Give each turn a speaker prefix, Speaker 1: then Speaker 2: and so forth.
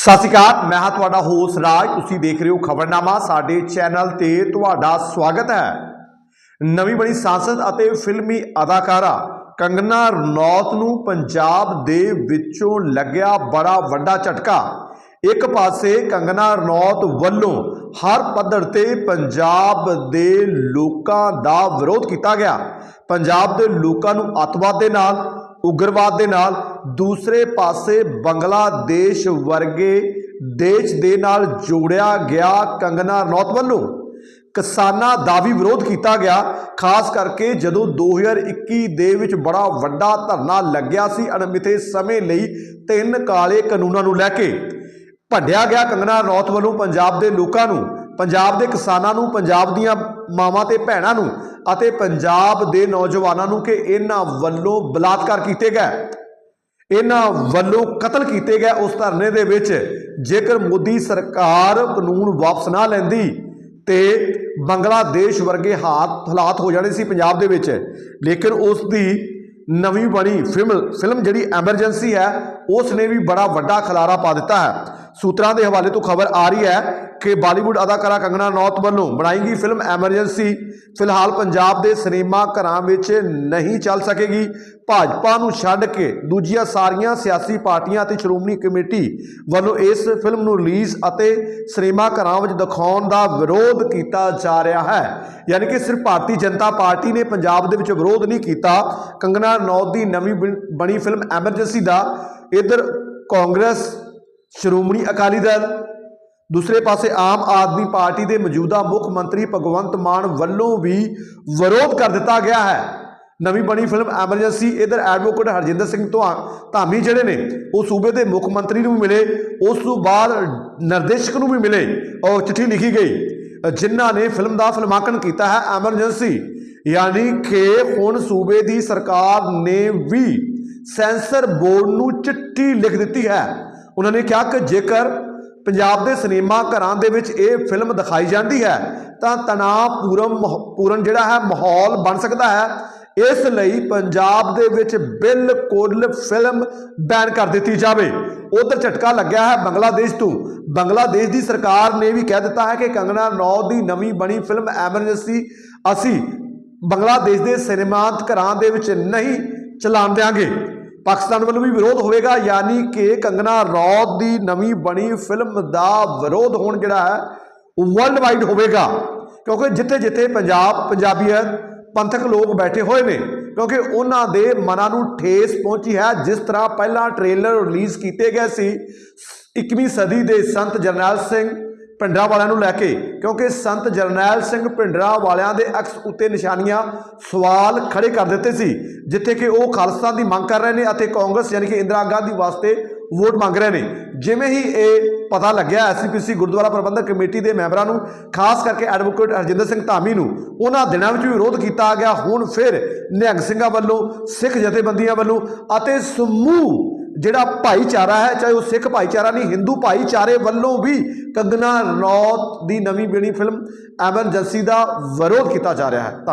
Speaker 1: ਸਤਿ ਸ਼੍ਰੀ ਅਕਾਲ, ਮੈਂ ਹਾਂ ਤੁਹਾਡਾ ਹੋਸ਼ ਰਾਜ, ਤੁਸੀਂ ਦੇਖ ਰਹੇ ਹੋ ਖਬਰਨਾਮਾ, ਸਾਡੇ ਚੈਨਲ ਤੇ ਤੁਹਾਡਾ ਸਵਾਗਤ ਹੈ। ਨਵੀਂ ਬਣੀ ਸਾਂਸਦ ਅਤੇ ਫਿਲਮੀ ਅਦਾਕਾਰਾ ਕੰਗਨਾ ਰਣੌਤ ਨੂੰ ਪੰਜਾਬ ਦੇ ਵਿੱਚੋਂ ਲੱਗਿਆ ਬੜਾ ਵੱਡਾ ਝਟਕਾ। ਇੱਕ ਪਾਸੇ ਕੰਗਨਾ ਰਣੌਤ ਵੱਲੋਂ ਹਰ ਪੱਧਰ ਤੇ ਪੰਜਾਬ ਦੇ ਲੋਕਾਂ ਦਾ ਵਿਰੋਧ ਕੀਤਾ ਗਿਆ। ਪੰਜਾਬ ਦੇ ਲੋਕਾਂ ਨੂੰ ਅੱਤਵਾਦ ਦੇ ਨਾਲ, ਉਗਰਵਾਦ ਦੇ ਨਾਲ ਦੂਸਰੇ ਪਾਸੇ ਬੰਗਲਾਦੇਸ਼ ਵਰਗੇ ਦੇਸ਼ ਦੇ ਨਾਲ ਜੋੜਿਆ ਗਿਆ ਕੰਗਨਾ ਰਣੌਤ ਵੱਲੋਂ ਕਿਸਾਨਾਂ ਦਾ ਵੀ ਵਿਰੋਧ ਕੀਤਾ ਗਿਆ, ਖਾਸ ਕਰਕੇ ਜਦੋਂ 2021 ਦੇ ਵਿੱਚ ਬੜਾ ਵੱਡਾ ਧਰਨਾ ਲੱਗਿਆ ਸੀ ਅਣਮਿੱਥੇ ਸਮੇਂ ਲਈ ਤਿੰਨ ਕਾਲੇ ਕਾਨੂੰਨਾਂ ਨੂੰ ਲੈ ਕੇ। ਭੰਡਿਆ ਗਿਆ ਕੰਗਨਾ ਰਣੌਤ ਵੱਲੋਂ ਪੰਜਾਬ ਦੇ ਲੋਕਾਂ ਨੂੰ, ਪੰਜਾਬ ਦੇ ਕਿਸਾਨਾਂ ਨੂੰ, ਪੰਜਾਬ ਦੀਆਂ ਮਾਵਾਂ ਤੇ ਭੈਣਾਂ ਨੂੰ ਅਤੇ ਪੰਜਾਬ ਦੇ ਨੌਜਵਾਨਾਂ ਨੂੰ ਕਿ ਇਹਨਾਂ ਵੱਲੋਂ ਬਲਾਤਕਾਰ ਕੀਤੇ ਗਏ। ਇਹਨਾਂ ਵੱਲੋਂ ਕਤਲ ਕੀਤੇ ਗਏ ਉਸ ਧਰਨੇ ਦੇ ਵਿੱਚ ਜੇਕਰ ਮੋਦੀ ਸਰਕਾਰ ਕਾਨੂੰਨ ਵਾਪਸ ਨਾ ਲੈਂਦੀ ਤੇ ਬੰਗਲਾਦੇਸ਼ ਵਰਗੇ ਹਾਲਾਤ ਹਾਲਾਤ ਹੋ ਜਾਣੇ ਸੀ ਪੰਜਾਬ ਦੇ ਵਿੱਚ, ਲੇਕਿਨ ਉਸ ਦੀ ਨਵੀਂ ਬਣੀ ਫਿਲਮ ਫਿਲਮ ਜਿਹੜੀ ਐਮਰਜੈਂਸੀ ਹੈ ਉਸ ਨੇ ਵੀ ਬੜਾ ਵੱਡਾ ਖਲਾਰਾ ਪਾ ਦਿੱਤਾ ਹੈ। ਸੂਤਰਾਂ ਦੇ ਹਵਾਲੇ ਤੋਂ ਖਬਰ ਆ ਰਹੀ ਹੈ ਕਿ ਬਾਲੀਵੁੱਡ ਅਦਾਕਾਰਾ ਕੰਗਣਾ ਨੌਤ ਵੱਲੋਂ ਬਣਾਈ ਗਈ ਫਿਲਮ ਐਮਰਜੈਂਸੀ, ਫਿਲਹਾਲ ਪੰਜਾਬ ਦੇ ਸਿਨੇਮਾ ਘਰਾਂ ਵਿੱਚ ਨਹੀਂ ਚੱਲ ਸਕੇਗੀ। ਭਾਜਪਾ ਨੂੰ ਛੱਡ ਕੇ ਦੂਜੀਆਂ ਸਾਰੀਆਂ ਸਿਆਸੀ ਪਾਰਟੀਆਂ ਅਤੇ ਸ਼੍ਰੋਮਣੀ ਕਮੇਟੀ ਵੱਲੋਂ ਇਸ ਫਿਲਮ ਨੂੰ ਰਿਲੀਜ਼ ਅਤੇ ਸਿਨੇਮਾ ਘਰਾਂ ਵਿੱਚ ਦਿਖਾਉਣ ਦਾ ਵਿਰੋਧ ਕੀਤਾ ਜਾ ਰਿਹਾ ਹੈ। ਯਾਨੀ ਕਿ ਸਿਰਫ ਭਾਰਤੀ ਜਨਤਾ ਪਾਰਟੀ ਨੇ ਪੰਜਾਬ ਦੇ ਵਿੱਚ ਵਿਰੋਧ ਨਹੀਂ ਕੀਤਾ। ਕੰਗਣਾ ਨੌਤ ਦੀ ਨਵੀਂ ਬਣ- ਬਣੀ ਫਿਲਮ ਐਮਰਜੈਂਸੀ ਦਾ ਇਧਰ ਕਾਂਗਰਸ ਸ਼੍ਰੋਮਣੀ ਅਕਾਲੀ ਦਲ ਦੂਸਰੇ ਪਾਸੇ ਆਮ ਆਦਮੀ ਪਾਰਟੀ ਦੇ ਮੌਜੂਦਾ ਮੁੱਖ ਮੰਤਰੀ ਭਗਵੰਤ ਮਾਨ ਵੱਲੋਂ ਵੀ ਵਿਰੋਧ ਕਰ ਦਿੱਤਾ ਗਿਆ ਹੈ। ਨਵੀਂ ਬਣੀ ਫਿਲਮ ਐਮਰਜੈਂਸੀ, ਇਧਰ ਐਡਵੋਕੇਟ ਹਰਜਿੰਦਰ ਸਿੰਘ ਧਾਮੀ ਜਿਹੜੇ ਨੇ, ਉਹ ਸੂਬੇ ਦੇ ਮੁੱਖ ਮੰਤਰੀ ਨੂੰ ਵੀ ਮਿਲੇ, ਉਸ ਤੋਂ ਬਾਅਦ ਨਿਰਦੇਸ਼ਕ ਨੂੰ ਵੀ ਮਿਲੇ ਔਰ ਚਿੱਠੀ ਲਿਖੀ ਗਈ। ਜਿਨ੍ਹਾਂ ਨੇ ਫਿਲਮ ਦਾ ਫਿਲਮਾਂਕਣ ਕੀਤਾ ਹੈ ਐਮਰਜੈਂਸੀ, ਯਾਨੀ ਕਿ ਹੁਣ ਸੂਬੇ ਦੀ ਸਰਕਾਰ ਨੇ ਵੀ ਸੈਂਸਰ ਬੋਰਡ ਨੂੰ ਚਿੱਠੀ ਲਿਖ ਦਿੱਤੀ ਹੈ। ਉਹਨਾਂ ਨੇ ਕਿਹਾ ਕਿ ਜੇਕਰ ਪੰਜਾਬ ਦੇ ਸਿਨੇਮਾ ਘਰਾਂ ਦੇ ਵਿੱਚ ਇਹ ਫਿਲਮ ਦਿਖਾਈ ਜਾਂਦੀ ਹੈ, ਤਾਂ ਤਣਾਅ ਪੂਰਨ ਮਾਹੌ- ਪੂਰਨ ਜਿਹੜਾ ਹੈ, ਮਾਹੌਲ ਬਣ ਸਕਦਾ ਹੈ। ਇਸ ਲਈ ਪੰਜਾਬ ਦੇ ਵਿੱਚ ਬਿਲਕੁਲ ਫਿਲਮ ਬੈਨ ਕਰ ਦਿੱਤੀ ਜਾਵੇ। ਉਧਰ ਝਟਕਾ ਲੱਗਿਆ ਹੈ ਬੰਗਲਾਦੇਸ਼ ਤੋਂ। ਬੰਗਲਾਦੇਸ਼ ਦੀ ਸਰਕਾਰ ਨੇ ਵੀ ਕਹਿ ਦਿੱਤਾ ਹੈ ਕਿ ਕੰਗਣਾ ਰਣੌਤ ਦੀ ਨਵੀਂ ਬਣੀ ਫਿਲਮ ਐਮਰਜੈਂਸੀ ਅਸੀਂ ਬੰਗਲਾਦੇਸ਼ ਦੇ ਸਿਨੇਮਾਤ ਘਰਾਂ ਦੇ ਵਿੱਚ ਨਹੀਂ ਚਲਾਉਣ ਦਿਆਂਗੇ। ਪਾਕਿਸਤਾਨ ਵੱਲੋਂ ਵੀ ਵਿਰੋਧ ਹੋਵੇਗਾ, ਯਾਨੀ ਕਿ ਕੰਗਨਾ ਰੌਤ ਦੀ ਨਵੀਂ ਬਣੀ ਫਿਲਮ ਦਾ ਵਿਰੋਧ ਹੋਣ ਜਿਹੜਾ ਹੈ ਵਰਲਡ ਵਾਈਡ ਹੋਵੇਗਾ। ਕਿਉਂਕਿ ਜਿੱਥੇ ਜਿੱਥੇ ਪੰਜਾਬ ਪੰਜਾਬੀਅਤ ਪੰਥਕ ਲੋਕ ਬੈਠੇ ਹੋਏ ਨੇ, ਕਿਉਂਕਿ ਉਹਨਾਂ ਦੇ ਮਨਾਂ ਨੂੰ ਠੇਸ ਪਹੁੰਚੀ ਹੈ। ਜਿਸ ਤਰ੍ਹਾਂ ਪਹਿਲਾਂ ਟ੍ਰੇਲਰ ਰਿਲੀਜ਼ ਕੀਤੇ ਗਏ ਸੀ 21ਵੀਂ ਸਦੀ ਦੇ ਸੰਤ ਜਰਨੈਲ ਸਿੰਘ ਭਿੰਡਰਾਂ ਵਾਲਿਆਂ ਨੂੰ ਲੈ ਕੇ, ਕਿਉਂਕਿ ਸੰਤ ਜਰਨੈਲ ਸਿੰਘ ਭਿੰਡਰਾਂ ਵਾਲਿਆਂ ਦੇ ਅਕਸ ਉੱਤੇ ਨਿਸ਼ਾਨੀਆਂ ਸਵਾਲ ਖੜੇ ਕਰ ਦਿੱਤੇ ਸੀ, ਜਿੱਥੇ ਕਿ ਉਹ ਖਾਲਸਾ ਦੀ ਮੰਗ ਕਰ ਰਹੇ ਨੇ ਅਤੇ ਕਾਂਗਰਸ ਯਾਨੀ ਕਿ ਇੰਦਰਾ ਗਾਂਧੀ ਵਾਸਤੇ ਵੋਟ ਮੰਗ ਰਹੇ ਨੇ। ਜਿਵੇਂ ਹੀ ਇਹ ਪਤਾ ਲੱਗਿਆ ਐਸਪੀਸੀ ਗੁਰਦੁਆਰਾ ਪ੍ਰਬੰਧਕ ਕਮੇਟੀ ਦੇ ਮੈਂਬਰਾਂ ਨੂੰ, ਖਾਸ ਕਰਕੇ ਐਡਵੋਕੇਟ ਹਰਜਿੰਦਰ ਸਿੰਘ ਧਾਮੀ ਨੂੰ, ਉਹਨਾਂ ਦਿਨਾਂ ਵਿੱਚ ਵੀ ਵਿਰੋਧ ਕੀਤਾ ਗਿਆ। ਹੁਣ ਫਿਰ ਨਿਹੰਗ ਸਿੰਘਾਂ ਵੱਲੋਂ, ਸਿੱਖ ਜਥੇਬੰਦੀਆਂ ਵੱਲੋਂ ਅਤੇ ਸਮੂਹ ਜਿਹੜਾ ਭਾਈਚਾਰਾ ਹੈ, ਚਾਹੇ ਉਹ ਸਿੱਖ ਭਾਈਚਾਰਾ ਨਹੀਂ, ਹਿੰਦੂ ਭਾਈਚਾਰੇ ਵੱਲੋਂ ਵੀ ਕੰਗਨਾ ਰਣੌਤ ਦੀ ਨਵੀਂ ਬਣੀ ਫਿਲਮ ਐਮਰਜੈਂਸੀ ਦਾ ਵਿਰੋਧ ਕੀਤਾ ਜਾ ਰਿਹਾ ਹੈ। ਧੰਨਵਾਦ।